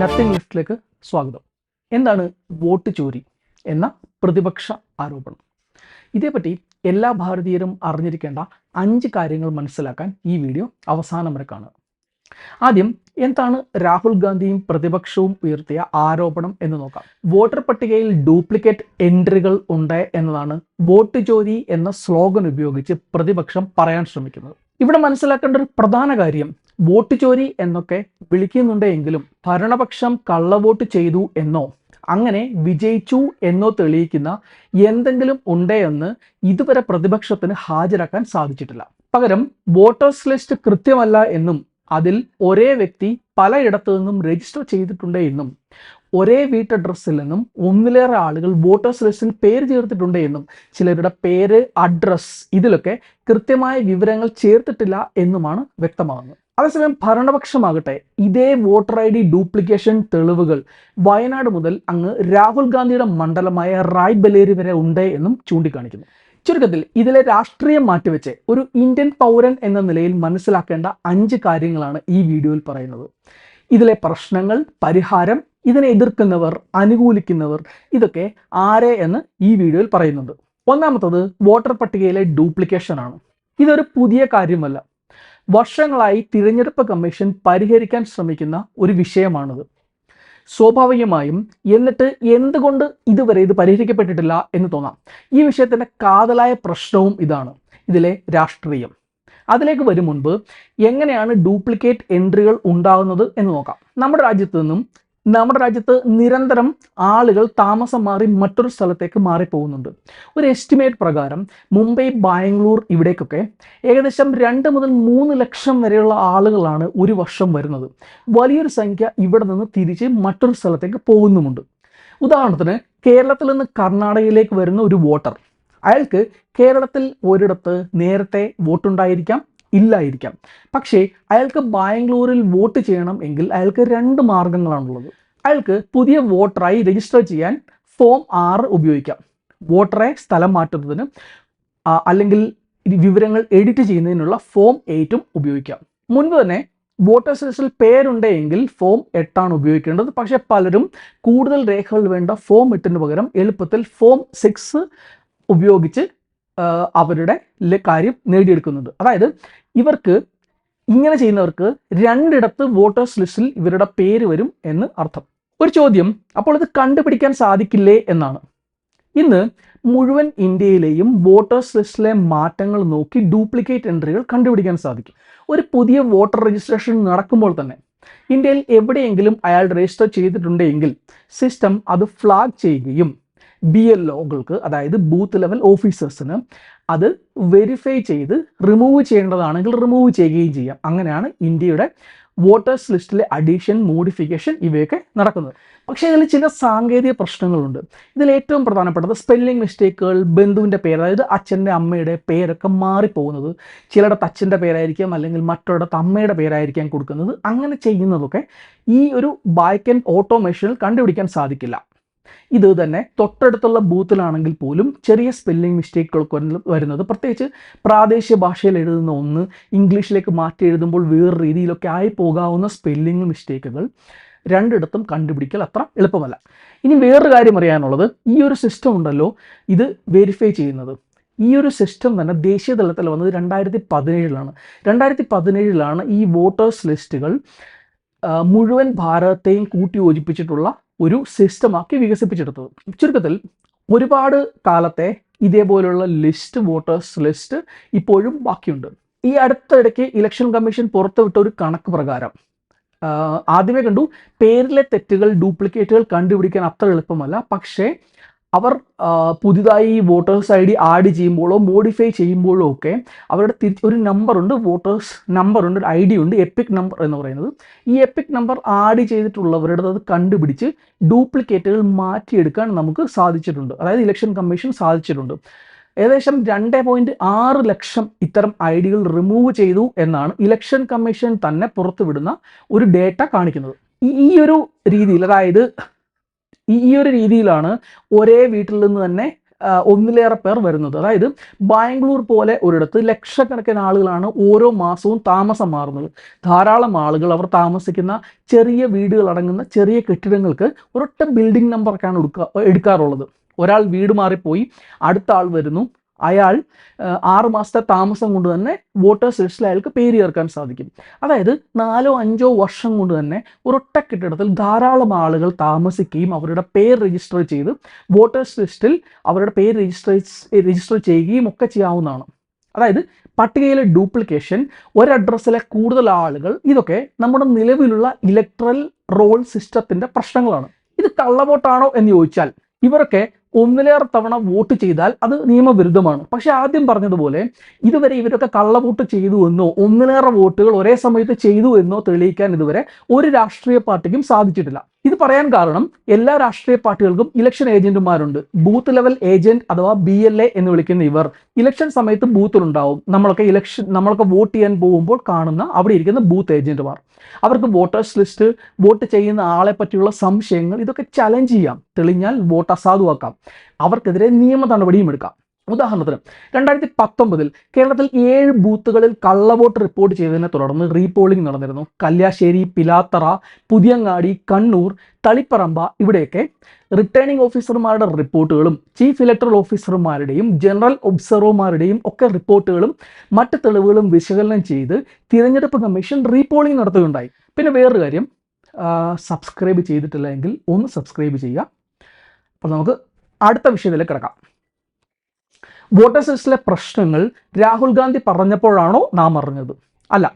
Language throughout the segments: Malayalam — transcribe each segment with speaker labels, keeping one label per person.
Speaker 1: നത്തിങ് ലിസ്റ്റിലേക്ക് സ്വാഗതം. എന്താണ് വോട്ട് ചോരി എന്ന പ്രതിപക്ഷ ആരോപണം. ഇതേപ്പറ്റി എല്ലാ ഭാരതീയരും അറിഞ്ഞിരിക്കേണ്ട അഞ്ച് കാര്യങ്ങൾ മനസ്സിലാക്കാൻ ഈ വീഡിയോ അവസാനം വരെ കാണുക. ആദ്യം എന്താണ് രാഹുൽ ഗാന്ധിയും പ്രതിപക്ഷവും ഉയർത്തിയ ആരോപണം എന്ന് നോക്കാം. വോട്ടർ പട്ടികയിൽ ഡ്യൂപ്ലിക്കേറ്റ് എൻട്രികൾ ഉണ്ട് എന്നതാണ് വോട്ട് ചോരി എന്ന സ്ലോഗൻ ഉപയോഗിച്ച് പ്രതിപക്ഷം പറയാൻ ശ്രമിക്കുന്നത്. ഇവിടെ മനസ്സിലാക്കേണ്ട ഒരു പ്രധാന കാര്യം വോട്ട് ചോരി എന്നൊക്കെ വിളിക്കുന്നുണ്ട് എങ്കിലും ഭരണപക്ഷം കള്ളവോട്ട് ചെയ്തു എന്നോ? അങ്ങനെ വിജയിച്ചു എന്നോ തെളിയിക്കുന്ന എന്തെങ്കിലും ഉണ്ടേ എന്ന് ഇതുവരെ പ്രതിപക്ഷത്തിന് ഹാജരാക്കാൻ സാധിച്ചിട്ടില്ല. പകരം വോട്ടേഴ്സ് ലിസ്റ്റ് കൃത്യമല്ല എന്നും അതിൽ ഒരേ വ്യക്തി പലയിടത്തു നിന്നും രജിസ്റ്റർ ചെയ്തിട്ടുണ്ട് എന്നും ഒരേ വീട്ടഡ്രസ്സിൽ നിന്നും ഒന്നിലേറെ ആളുകൾ വോട്ടേഴ്സ് ലിസ്റ്റിൽ പേര് ചേർത്തിട്ടുണ്ട് എന്നും ചിലരുടെ പേര് അഡ്രസ് ഇതിലൊക്കെ കൃത്യമായ വിവരങ്ങൾ ചേർത്തിട്ടില്ല എന്നുമാണ് വ്യക്തമാകുന്നത്. അതേസമയം ഭരണപക്ഷമാകട്ടെ. ഇതേ വോട്ടർ ഐ ഡി ഡ്യൂപ്ലിക്കേഷൻ തെളിവുകൾ വയനാട് മുതൽ അങ്ങ് രാഹുൽ ഗാന്ധിയുടെ മണ്ഡലമായ റായ് ബലേരി വരെ ഉണ്ട് എന്നും ചൂണ്ടിക്കാണിക്കുന്നു. ചുരുക്കത്തിൽ ഇതിലെ രാഷ്ട്രീയം മാറ്റിവെച്ച് ഒരു ഇന്ത്യൻ പൗരൻ എന്ന നിലയിൽ മനസ്സിലാക്കേണ്ട അഞ്ച് കാര്യങ്ങളാണ് ഈ വീഡിയോയിൽ പറയുന്നത്. ഇതിലെ പ്രശ്നങ്ങൾ പരിഹാരം ഇതിനെ എതിർക്കുന്നവർ അനുകൂലിക്കുന്നവർ ഇതൊക്കെ ആരെ എന്ന് ഈ വീഡിയോയിൽ പറയുന്നുണ്ട്. ഒന്നാമത്തത് വോട്ടർ പട്ടികയിലെ ഡ്യൂപ്ലിക്കേഷൻ ആണ് ഇതൊരു പുതിയ കാര്യമല്ല. വർഷങ്ങളായി തിരഞ്ഞെടുപ്പ് കമ്മീഷൻ പരിഹരിക്കാൻ ശ്രമിക്കുന്ന ഒരു വിഷയമാണിത്. സ്വാഭാവികമായും എന്നിട്ട് എന്തുകൊണ്ട് ഇതുവരെ ഇത് പരിഹരിക്കപ്പെട്ടിട്ടില്ല എന്ന് തോന്നാം. ഈ വിഷയത്തിന്റെ കാതലായ പ്രശ്നവും ഇതാണ്. ഇതിലെ രാഷ്ട്രീയം. അതിലേക്ക് വരും മുൻപ് എങ്ങനെയാണ് ഡ്യൂപ്ലിക്കേറ്റ് എൻട്രികൾ ഉണ്ടാകുന്നത് എന്ന് നോക്കാം. നമ്മുടെ രാജ്യത്ത് നിന്നും നമ്മുടെ രാജ്യത്ത് നിരന്തരം ആളുകൾ താമസം മാറി മറ്റൊരു സ്ഥലത്തേക്ക് മാറിപ്പോകുന്നുണ്ട്. ഒരു എസ്റ്റിമേറ്റ് പ്രകാരം മുംബൈ ബാംഗ്ലൂർ ഇവിടേക്കൊക്കെ ഏകദേശം രണ്ട് മുതൽ മൂന്ന് ലക്ഷം വരെയുള്ള ആളുകളാണ് ഒരു വർഷം വരുന്നത്. വലിയൊരു സംഖ്യ ഇവിടെ നിന്ന് തിരിച്ച് മറ്റൊരു സ്ഥലത്തേക്ക് പോകുന്നുമുണ്ട്. ഉദാഹരണത്തിന് കേരളത്തിൽ നിന്ന് കർണാടകയിലേക്ക് വരുന്ന ഒരു വോട്ടർ. അയാൾക്ക് കേരളത്തിൽ ഒരിടത്ത് നേരത്തെ വോട്ടുണ്ടായിരിക്കാം ഇല്ലായിരിക്കാം. പക്ഷേ അയാൾക്ക് ബാംഗ്ലൂരിൽ വോട്ട് ചെയ്യണം എങ്കിൽ അയാൾക്ക് രണ്ട് മാർഗങ്ങളാണുള്ളത്. അയാൾക്ക് പുതിയ വോട്ടറായി രജിസ്റ്റർ ചെയ്യാൻ ഫോം ആറ് ഉപയോഗിക്കാം. വോട്ടറെ സ്ഥലം മാറ്റുന്നതിന് അല്ലെങ്കിൽ വിവരങ്ങൾ എഡിറ്റ് ചെയ്യുന്നതിനുള്ള ഫോം എയ്റ്റും ഉപയോഗിക്കാം. മുൻപ് തന്നെ വോട്ടേഴ്സ് ലിസ്റ്റിൽ പേരുണ്ടെങ്കിൽ ഫോം എട്ടാണ് ഉപയോഗിക്കേണ്ടത്. പക്ഷേ പലരും കൂടുതൽ രേഖകൾ വേണ്ട ഫോം എട്ടിന് പകരം എളുപ്പത്തിൽ ഫോം സിക്സ് ഉപയോഗിച്ച് അവരുടെ കാര്യം നേടിയെടുക്കുന്നുണ്ട് അതായത് ഇവർക്ക് ഇങ്ങനെ ചെയ്യുന്നവർക്ക് രണ്ടിടത്ത് വോട്ടേഴ്സ് ലിസ്റ്റിൽ ഇവരുടെ പേര് വരും എന്ന് അർത്ഥം. ഒരു ചോദ്യം അപ്പോൾ ഇത് കണ്ടുപിടിക്കാൻ സാധിക്കില്ലേ എന്നാണ്. ഇന്ന് മുഴുവൻ ഇന്ത്യയിലെയും വോട്ടേഴ്സ് ലിസ്റ്റിലെ മാറ്റങ്ങൾ നോക്കി ഡ്യൂപ്ലിക്കേറ്റ് എൻട്രികൾ കണ്ടുപിടിക്കാൻ സാധിക്കും. ഒരു പുതിയ വോട്ടർ രജിസ്ട്രേഷൻ നടക്കുമ്പോൾ തന്നെ ഇന്ത്യയിൽ എവിടെയെങ്കിലും അയാൾ രജിസ്റ്റർ ചെയ്തിട്ടുണ്ടെങ്കിൽ സിസ്റ്റം അത് ഫ്ലാഗ് ചെയ്യുകയും ബി എൽ ഒകൾക്ക് അതായത് ബൂത്ത് ലെവൽ ഓഫീസേഴ്സിന് അത് വെരിഫൈ ചെയ്ത് റിമൂവ് ചെയ്യേണ്ടതാണെങ്കിൽ റിമൂവ് ചെയ്യുകയും ചെയ്യാം. അങ്ങനെയാണ് ഇന്ത്യയുടെ വോട്ടേഴ്സ് ലിസ്റ്റിലെ അഡീഷൻ മോഡിഫിക്കേഷൻ ഇവയൊക്കെ നടക്കുന്നത്. പക്ഷേ ഇതിൽ ചില സാങ്കേതിക പ്രശ്നങ്ങളുണ്ട്. ഇതിൽ ഏറ്റവും പ്രധാനപ്പെട്ടത് സ്പെല്ലിംഗ് മിസ്റ്റേക്കുകൾ ബന്ധുവിന്റെ പേര് അതായത് അച്ഛന്റെ അമ്മയുടെ പേരൊക്കെ മാറിപ്പോകുന്നത്. ചിലയിടത്ത് അച്ഛന്റെ പേരായിരിക്കാം അല്ലെങ്കിൽ മറ്റൊരിടത്ത് അമ്മയുടെ പേരായിരിക്കാം കൊടുക്കുന്നത്. അങ്ങനെ ചെയ്യുന്നതൊക്കെ ഈ ഒരു ബാക്ക് ആൻഡ് ഓട്ടോമേഷനിൽ കണ്ടുപിടിക്കാൻ സാധിക്കില്ല. ഇത് തന്നെ തൊട്ടടുത്തുള്ള ബൂത്തിലാണെങ്കിൽ പോലും ചെറിയ സ്പെല്ലിംഗ് മിസ്റ്റേക്കുകൾ വരുന്നത്. പ്രത്യേകിച്ച് പ്രാദേശിക ഭാഷയിൽ എഴുതുന്ന ഒന്ന് ഇംഗ്ലീഷിലേക്ക് മാറ്റി എഴുതുമ്പോൾ വേറെ രീതിയിലൊക്കെ ആയി പോകാവുന്ന സ്പെല്ലിംഗ് മിസ്റ്റേക്കുകൾ രണ്ടിടത്തും കണ്ടുപിടിക്കൽ അത്ര എളുപ്പമല്ല. ഇനി വേറൊരു കാര്യം അറിയാനുള്ളത് ഈ ഒരു സിസ്റ്റം ഉണ്ടല്ലോ ഇത് വെരിഫൈ ചെയ്യുന്നത്. ഈ ഒരു സിസ്റ്റം തന്നെ ദേശീയ തലത്തിൽ വന്നത് രണ്ടായിരത്തി പതിനേഴിലാണ് രണ്ടായിരത്തി പതിനേഴിലാണ് ഈ വോട്ടേഴ്സ് ലിസ്റ്റുകൾ മുഴുവൻ ഭാരതത്തെയും കൂട്ടി യോജിപ്പിച്ചിട്ടുള്ള ഒരു സിസ്റ്റമാക്കി വികസിപ്പിച്ചെടുത്തത്. ചുരുക്കത്തിൽ ഒരുപാട് കാലത്തെ ഇതേപോലുള്ള ലിസ്റ്റ് വോട്ടേഴ്സ് ലിസ്റ്റ് ഇപ്പോഴും ബാക്കിയുണ്ട്. ഈ അടുത്തിടയ്ക്ക് ഇലക്ഷൻ കമ്മീഷൻ പുറത്തുവിട്ട ഒരു കണക്ക് പ്രകാരം ആദ്യമേ കണ്ടു പേരിലെ തെറ്റുകൾ ഡ്യൂപ്ലിക്കേറ്റുകൾ കണ്ടുപിടിക്കാൻ അത്ര എളുപ്പമല്ല. പക്ഷേ അവർ പുതിയതായി വോട്ടേഴ്സ് ഐ ഡി ആഡ് ചെയ്യുമ്പോഴോ മോഡിഫൈ ചെയ്യുമ്പോഴോ ഒക്കെ അവരുടെ തിരിച്ച് ഒരു നമ്പറുണ്ട് വോട്ടേഴ്സ് നമ്പറുണ്ട് ഒരു ഐ ഡി ഉണ്ട് എപ്പിക് നമ്പർ എന്ന് പറയുന്നത്. ഈ എപ്പിക് നമ്പർ ആഡ് ചെയ്തിട്ടുള്ളവരുടെ അത് കണ്ടുപിടിച്ച് ഡ്യൂപ്ലിക്കേറ്റുകൾ മാറ്റിയെടുക്കാൻ നമുക്ക് സാധിച്ചിട്ടുണ്ട്. അതായത് ഇലക്ഷൻ കമ്മീഷൻ സാധിച്ചിട്ടുണ്ട്. ഏകദേശം രണ്ട് പോയിന്റ് ആറ് ലക്ഷം ഇത്തരം ഐ ഡികൾ റിമൂവ് ചെയ്തു എന്നാണ് ഇലക്ഷൻ കമ്മീഷൻ തന്നെ പുറത്തുവിടുന്ന ഒരു ഡേറ്റ കാണിക്കുന്നത്. ഈ ഒരു രീതിയിൽ അതായത് ഈ ഒരു രീതിയിലാണ് ഒരേ വീട്ടിൽ നിന്ന് തന്നെ ഒന്നിലേറെ പേർ വരുന്നത്. അതായത് ബാംഗ്ലൂർ പോലെ ഒരിടത്ത് ലക്ഷക്കണക്കിന് ആളുകളാണ് ഓരോ മാസവും താമസം മാറുന്നത്. ധാരാളം ആളുകൾ അവർ താമസിക്കുന്ന ചെറിയ വീടുകൾ അടങ്ങുന്ന ചെറിയ കെട്ടിടങ്ങൾക്ക് ഒരൊറ്റ ബിൽഡിംഗ് നമ്പറൊക്കെയാണ് എടുക്കുക എടുക്കാറുള്ളത്. ഒരാൾ വീട് മാറിപ്പോയി അടുത്ത ആൾ വരുന്നു. അയാൾ ആറുമാസത്തെ ആറ് മാസത്തെ താമസം കൊണ്ട് തന്നെ വോട്ടേഴ്സ് ലിസ്റ്റിൽ അയാൾക്ക് പേര് ചേർക്കാൻ സാധിക്കും. അതായത് നാലോ അഞ്ചോ വർഷം കൊണ്ട് തന്നെ ഒരൊറ്റ കെട്ടിടത്തിൽ ധാരാളം ആളുകൾ താമസിക്കുകയും അവരുടെ പേര് രജിസ്റ്റർ ചെയ്ത് വോട്ടേഴ്സ് ലിസ്റ്റിൽ അവരുടെ പേര് രജിസ്റ്റർ രജിസ്റ്റർ ചെയ്യുകയും ഒക്കെ ചെയ്യാവുന്നതാണ്. അതായത് പട്ടികയിലെ ഡ്യൂപ്ലിക്കേഷൻ ഒരു അഡ്രസ്സിലെ കൂടുതൽ ആളുകൾ ഇതൊക്കെ നമ്മുടെ നിലവിലുള്ള ഇലക്ട്രൽ റോൾ സിസ്റ്റത്തിന്റെ പ്രശ്നങ്ങളാണ്. ഇത് കള്ളവോട്ടാണോ എന്ന് ചോദിച്ചാൽ ഇവരൊക്കെ ഒന്നിലേറെ തവണ വോട്ട് ചെയ്താൽ അത് നിയമവിരുദ്ധമാണ്. പക്ഷെ ആദ്യം പറഞ്ഞതുപോലെ ഇതുവരെ ഇവരൊക്കെ കള്ളവോട്ട് ചെയ്തു എന്നോ ഒന്നിലേറെ വോട്ടുകൾ ഒരേ സമയത്ത് ചെയ്തു എന്നോ തെളിയിക്കാൻ ഇതുവരെ ഒരു രാഷ്ട്രീയ പാർട്ടിക്കും സാധിച്ചിട്ടില്ല. ഇത് പറയാൻ കാരണം എല്ലാ രാഷ്ട്രീയ പാർട്ടികൾക്കും ഇലക്ഷൻ ഏജന്റുമാരുണ്ട് ബൂത്ത് ലെവൽ ഏജന്റ് അഥവാ ബി എൽ എ എന്ന് വിളിക്കുന്ന ഇവർ ഇലക്ഷൻ സമയത്ത് ബൂത്തിലുണ്ടാവും നമ്മളൊക്കെ ഇലക്ഷൻ നമ്മളൊക്കെ വോട്ട് ചെയ്യാൻ പോകുമ്പോൾ കാണുന്ന അവിടെ ഇരിക്കുന്ന ബൂത്ത് ഏജന്റുമാർ അവർക്ക് വോട്ടേഴ്സ് ലിസ്റ്റ് വോട്ട് ചെയ്യുന്ന ആളെ പറ്റിയുള്ള സംശയങ്ങൾ ഇതൊക്കെ ചലഞ്ച് ചെയ്യാം. തെളിഞ്ഞാൽ വോട്ട് അസാധുവാക്കാം. അവർക്കെതിരെ നിയമ നടപടിയും എടുക്കാം. ഉദാഹരണത്തിന് രണ്ടായിരത്തി പത്തൊമ്പതിൽ കേരളത്തിൽ ഏഴ് ബൂത്തുകളിൽ കള്ളവോട്ട് റിപ്പോർട്ട് ചെയ്തതിനെ തുടർന്ന് റീപോളിംഗ് നടന്നിരുന്നു. കല്യാശ്ശേരി പിലാത്തറ പുതിയങ്ങാടി കണ്ണൂർ തളിപ്പറമ്പ ഇവിടെയൊക്കെ റിട്ടേണിംഗ് ഓഫീസർമാരുടെ റിപ്പോർട്ടുകളും ചീഫ് ഇലക്ടറൽ ഓഫീസർമാരുടെയും ജനറൽ ഒബ്സർവർമാരുടെയും ഒക്കെ റിപ്പോർട്ടുകളും മറ്റ് തെളിവുകളും വിശകലനം ചെയ്ത് തിരഞ്ഞെടുപ്പ് കമ്മീഷൻ റീപോളിംഗ് നടത്തുകയുണ്ടായി. പിന്നെ വേറൊരു കാര്യം സബ്സ്ക്രൈബ് ചെയ്തിട്ടില്ല എങ്കിൽ ഒന്ന് സബ്സ്ക്രൈബ് ചെയ്യുക. അപ്പോൾ നമുക്ക് അടുത്ത വിഷയത്തിലേക്ക് കിടക്കാം. വോട്ടേഴ്സ് സെസിലെ പ്രശ്നങ്ങൾ രാഹുൽ ഗാന്ധി പറഞ്ഞപ്പോഴാണോ നാം അറിഞ്ഞത്? അല്ല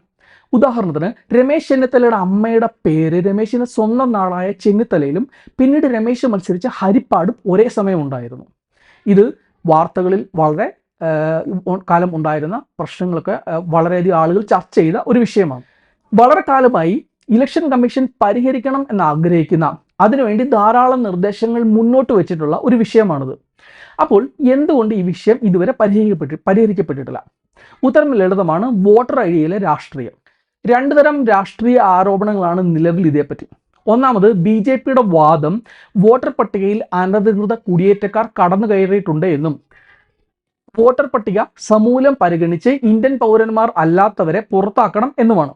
Speaker 1: ഉദാഹരണത്തിന് രമേശ് ചെന്നിത്തലയുടെ അമ്മയുടെ പേര് രമേശിന്റെ സ്വന്തം നാടായ ചെന്നിത്തലയിലും പിന്നീട് രമേശ് മത്സരിച്ച ഹരിപ്പാടും ഒരേ സമയം ഉണ്ടായിരുന്നു. ഇത് വാർത്തകളിൽ വളരെ കാലം ഉണ്ടായിരുന്ന പ്രശ്നങ്ങളൊക്കെ വളരെയധികം ആളുകൾ ചർച്ച ചെയ്ത ഒരു വിഷയമാണ്. വളരെ കാലമായി ഇലക്ഷൻ കമ്മീഷൻ പരിഹരിക്കണം എന്ന് ആഗ്രഹിക്കുന്ന അതിനുവേണ്ടി ധാരാളം നിർദ്ദേശങ്ങൾ മുന്നോട്ട് വെച്ചിട്ടുള്ള ഒരു വിഷയമാണിത്. അപ്പോൾ എന്തുകൊണ്ട് ഈ വിഷയം ഇതുവരെ പരിഹരിക്കപ്പെട്ടി പരിഹരിക്കപ്പെട്ടിട്ടില്ല? ഉത്തരം ലളിതമാണ്. വോട്ടർ ഐ ഡിയിലെ രാഷ്ട്രീയം. രണ്ടു തരം രാഷ്ട്രീയ ആരോപണങ്ങളാണ് നിലവിൽ ഇതേപ്പറ്റി. ഒന്നാമത് ബി ജെ പിയുടെ വാദം വോട്ടർ പട്ടികയിൽ അനധികൃത കുടിയേറ്റക്കാർ കടന്നു കയറിയിട്ടുണ്ട് എന്നും. വോട്ടർ പട്ടിക സമൂലം പരിഗണിച്ച് ഇന്ത്യൻ പൗരന്മാർ അല്ലാത്തവരെ പുറത്താക്കണം എന്നുമാണ്.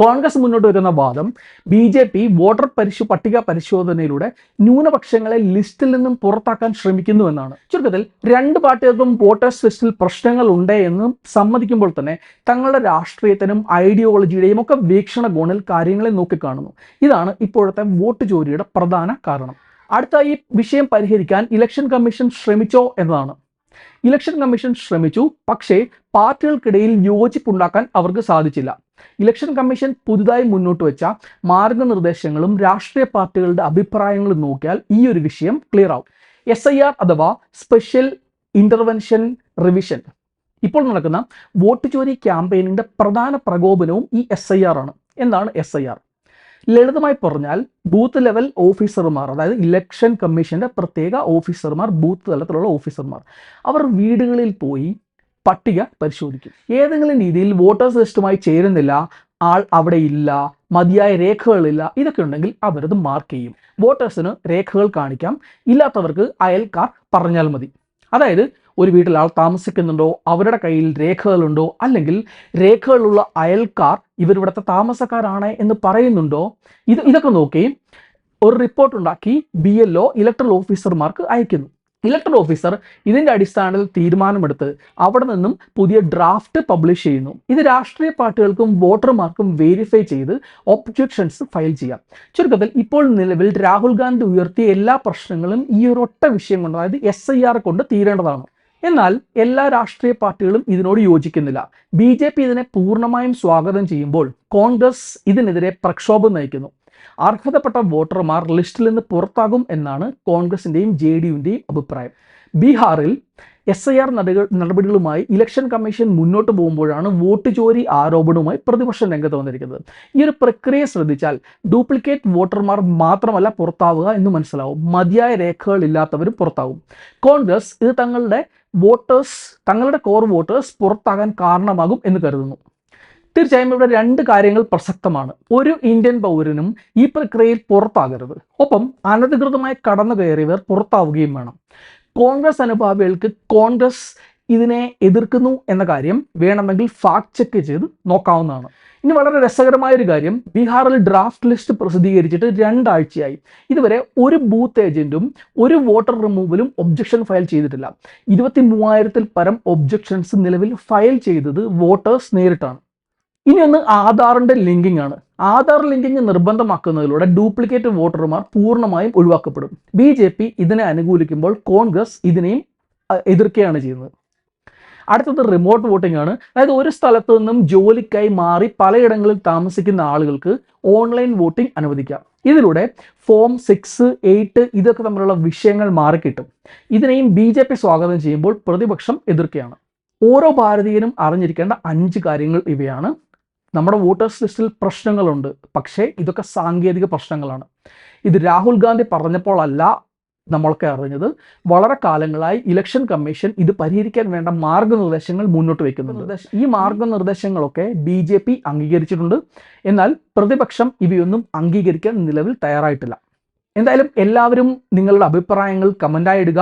Speaker 1: കോൺഗ്രസ് മുന്നോട്ട് വരുന്ന വാദം ബി ജെ പി വോട്ടർ പരിശു പട്ടിക പരിശോധനയിലൂടെ ന്യൂനപക്ഷങ്ങളെ ലിസ്റ്റിൽ നിന്നും പുറത്താക്കാൻ ശ്രമിക്കുന്നു എന്നാണ്. ചുരുക്കത്തിൽ രണ്ട് പാർട്ടികൾക്കും വോട്ടേഴ്സ് ലിസ്റ്റിൽ പ്രശ്നങ്ങൾ ഉണ്ട് എന്ന് സമ്മതിക്കുമ്പോൾ തന്നെ തങ്ങളുടെ രാഷ്ട്രീയത്തിനും ഐഡിയോളജിയുടെയും ഒക്കെ വീക്ഷണകോണിൽ കാര്യങ്ങളെ നോക്കിക്കാണുന്നു. ഇതാണ് ഇപ്പോഴത്തെ വോട്ട് ചോരിയുടെ പ്രധാന കാരണം. അടുത്ത ഈ വിഷയം പരിഹരിക്കാൻ ഇലക്ഷൻ കമ്മീഷൻ ശ്രമിച്ചോ എന്നതാണ്. ഇലക്ഷൻ കമ്മീഷൻ ശ്രമിച്ചു പക്ഷേ പാർട്ടികൾക്കിടയിൽ യോജിപ്പുണ്ടാക്കാൻ അവർക്ക് സാധിച്ചില്ല. ഇലക്ഷൻ കമ്മീഷൻ പുതുതായി മുന്നോട്ട് വെച്ച മാർഗനിർദ്ദേശങ്ങളും രാഷ്ട്രീയ പാർട്ടികളുടെ അഭിപ്രായങ്ങളും നോക്കിയാൽ ഈ ഒരു വിഷയം ക്ലിയർ ആവും. എസ് അഥവാ സ്പെഷ്യൽ ഇന്റർവെൻഷൻ റിവിഷൻ ഇപ്പോൾ നടക്കുന്ന വോട്ട് ചോരി ക്യാമ്പയിനിന്റെ പ്രധാന പ്രകോപനവും ഈ എസ് ഐ ആർ ആണ്. എന്താണ് എസ് ഐ ആർ ലളിതമായി പറഞ്ഞാൽ ബൂത്ത് ലെവൽ ഓഫീസർമാർ അതായത് ഇലക്ഷൻ കമ്മീഷന്റെ പ്രത്യേക ഓഫീസർമാർ ബൂത്ത് തലത്തിലുള്ള ഓഫീസർമാർ അവർ വീടുകളിൽ പോയി പട്ടിക പരിശോധിക്കും. ഏതെങ്കിലും രീതിയിൽ വോട്ടേഴ്സ് ലിസ്റ്റുമായി ചേരുന്നില്ല ആൾ അവിടെ ഇല്ല മതിയായ രേഖകളില്ല ഇതൊക്കെ ഉണ്ടെങ്കിൽ അവരത് മാർക്ക് ചെയ്യും. വോട്ടേഴ്സിന് രേഖകൾ കാണിക്കാം. ഇല്ലാത്തവർക്ക് അയൽക്കാർ പറഞ്ഞാൽ മതി. അതായത് ഒരു വീട്ടിൽ ആൾ താമസിക്കുന്നുണ്ടോ അവരുടെ കയ്യിൽ രേഖകളുണ്ടോ അല്ലെങ്കിൽ രേഖകളുള്ള അയൽക്കാർ ഇവരിവിടുത്തെ താമസക്കാരാണ് എന്ന് പറയുന്നുണ്ടോ ഇത് ഇതൊക്കെ നോക്കി ഒരു റിപ്പോർട്ട് ഉണ്ടാക്കി ബി എൽ ഒ ഇലക്ട്രൽ ഓഫീസർമാർക്ക് അയക്കുന്നു. ഇലക്ട്രൽ ഓഫീസർ ഇതിന്റെ അടിസ്ഥാനത്തിൽ തീരുമാനമെടുത്ത് അവിടെ നിന്നും പുതിയ ഡ്രാഫ്റ്റ് പബ്ലിഷ് ചെയ്യുന്നു. ഇത് രാഷ്ട്രീയ പാർട്ടികൾക്കും വോട്ടർമാർക്കും വെരിഫൈ ചെയ്ത് ഒബ്ജക്ഷൻസ് ഫയൽ ചെയ്യാം. ചുരുക്കത്തിൽ ഇപ്പോൾ നിലവിൽ രാഹുൽ ഗാന്ധി ഉയർത്തിയ എല്ലാ പ്രശ്നങ്ങളും ഈ ഒരു ഒറ്റ വിഷയം കൊണ്ട് അതായത് എസ് ഐ ആർ കൊണ്ട് തീരേണ്ടതാണ്. എന്നാൽ എല്ലാ രാഷ്ട്രീയ പാർട്ടികളും ഇതിനോട് യോജിക്കുന്നില്ല. ബി ജെ പി ഇതിനെ പൂർണമായും സ്വാഗതം ചെയ്യുമ്പോൾ കോൺഗ്രസ് ഇതിനെതിരെ പ്രക്ഷോഭം നയിക്കുന്നു. അർഹതപ്പെട്ട വോട്ടർമാർ ലിസ്റ്റിൽ നിന്ന് പുറത്താകും എന്നാണ് കോൺഗ്രസിന്റെയും ജെ ഡി യുവിന്റെയും അഭിപ്രായം. ബീഹാറിൽ എസ് ഐ ആർ നടപടികളുമായി ഇലക്ഷൻ കമ്മീഷൻ മുന്നോട്ട് പോകുമ്പോഴാണ് വോട്ട് ചോരി ആരോപണവുമായി പ്രതിപക്ഷം രംഗത്ത് വന്നിരിക്കുന്നത്. ഈ ഒരു പ്രക്രിയ ശ്രദ്ധിച്ചാൽ ഡ്യൂപ്ലിക്കേറ്റ് വോട്ടർമാർ മാത്രമല്ല പുറത്താവുക എന്ന് മനസ്സിലാവും. മതിയായ രേഖകൾ ഇല്ലാത്തവരും പുറത്താവും കോൺഗ്രസ് ഇത് തങ്ങളുടെ വോട്ടേഴ്സ് തങ്ങളുടെ കോർ വോട്ടേഴ്സ് പുറത്താകാൻ കാരണമാകും എന്ന് കരുതുന്നു. തീർച്ചയായും ഇവിടെ രണ്ട് കാര്യങ്ങൾ പ്രസക്തമാണ്. ഒരു ഇന്ത്യൻ പൗരനും ഈ പ്രക്രിയയിൽ പുറത്താകരുത്. ഒപ്പം അനധികൃതമായി കടന്നു കയറിയവർ പുറത്താവുകയും വേണം. കോൺഗ്രസ് അനുഭാവികൾക്ക് കോൺഗ്രസ് ഇതിനെ എതിർക്കുന്നു എന്ന കാര്യം വേണമെങ്കിൽ ഫാക്ട് ചെക്ക് ചെയ്ത് നോക്കാവുന്നതാണ്. ഇനി വളരെ രസകരമായ ഒരു കാര്യം ബീഹാറിൽ ഡ്രാഫ്റ്റ് ലിസ്റ്റ് പ്രസിദ്ധീകരിച്ചിട്ട് രണ്ടാഴ്ചയായി. ഇതുവരെ ഒരു ബൂത്ത് ഏജന്റും ഒരു വോട്ടർ റിമൂവലും ഒബ്ജക്ഷൻ ഫയൽ ചെയ്തിട്ടില്ല. ഇരുപത്തി മൂവായിരത്തിൽ പരം ഒബ്ജക്ഷൻസ് നിലവിൽ ഫയൽ ചെയ്തത് വോട്ടേഴ്സ് നേരിട്ടാണ്. ഇനി ഒന്ന് ആധാറിന്റെ ലിങ്കിങ് ആണ്. ആധാർ ലിങ്കിങ് നിർബന്ധമാക്കുന്നതിലൂടെ ഡ്യൂപ്ലിക്കേറ്റ് വോട്ടർമാർ പൂർണമായും ഒഴിവാക്കപ്പെടും. ബി ജെ പി ഇതിനെ അനുകൂലിക്കുമ്പോൾ കോൺഗ്രസ് ഇതിനെയും എതിർക്കുകയാണ് ചെയ്യുന്നത്. അടുത്തത് റിമോട്ട് വോട്ടിംഗ് ആണ്. അതായത് ഒരു സ്ഥലത്ത് നിന്നും ജോലിക്കായി മാറി പലയിടങ്ങളിൽ താമസിക്കുന്ന ആളുകൾക്ക് ഓൺലൈൻ വോട്ടിംഗ് അനുവദിക്കാം. ഇതിലൂടെ ഫോം സിക്സ് എയ്റ്റ് ഇതൊക്കെ തമ്മിലുള്ള വിഷയങ്ങൾ മാറിക്കിട്ടും. ഇതിനെയും ബി ജെ പി സ്വാഗതം ചെയ്യുമ്പോൾ പ്രതിപക്ഷം എതിർക്കുകയാണ്. ഓരോ ഭാരതീയനും അറിഞ്ഞിരിക്കേണ്ട അഞ്ച് കാര്യങ്ങൾ ഇവയാണ്. നമ്മുടെ വോട്ടേഴ്സ് ലിസ്റ്റിൽ പ്രശ്നങ്ങളുണ്ട്. പക്ഷേ ഇതൊക്കെ സാങ്കേതിക പ്രശ്നങ്ങളാണ്. ഇത് രാഹുൽ ഗാന്ധി പറഞ്ഞപ്പോഴല്ല നമ്മളൊക്കെ അറിഞ്ഞത്. വളരെ കാലങ്ങളായി ഇലക്ഷൻ കമ്മീഷൻ ഇത് പരിഹരിക്കാൻ വേണ്ട മാർഗനിർദ്ദേശങ്ങൾ മുന്നോട്ട് വയ്ക്കുന്നുണ്ട് ഈ മാർഗനിർദ്ദേശങ്ങളൊക്കെ ബി ജെ പി അംഗീകരിച്ചിട്ടുണ്ട്. എന്നാൽ പ്രതിപക്ഷം ഇവയൊന്നും അംഗീകരിക്കാൻ നിലവിൽ തയ്യാറായിട്ടില്ല. എന്തായാലും എല്ലാവരും നിങ്ങളുടെ അഭിപ്രായങ്ങൾ കമന്റായി ഇടുക.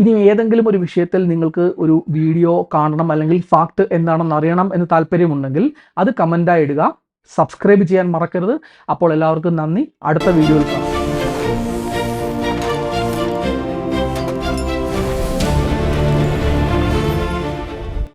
Speaker 1: ഇനി ഏതെങ്കിലും ഒരു വിഷയത്തിൽ നിങ്ങൾക്ക് ഒരു വീഡിയോ കാണണം അല്ലെങ്കിൽ ഫാക്ട് എന്താണെന്ന് അറിയണം എന്ന് താല്പര്യമുണ്ടെങ്കിൽ അത് കമന്റായി ഇടുക. സബ്സ്ക്രൈബ് ചെയ്യാൻ മറക്കരുത്. അപ്പോൾ എല്ലാവർക്കും നന്ദി. അടുത്ത വീഡിയോയിൽ കാണാം.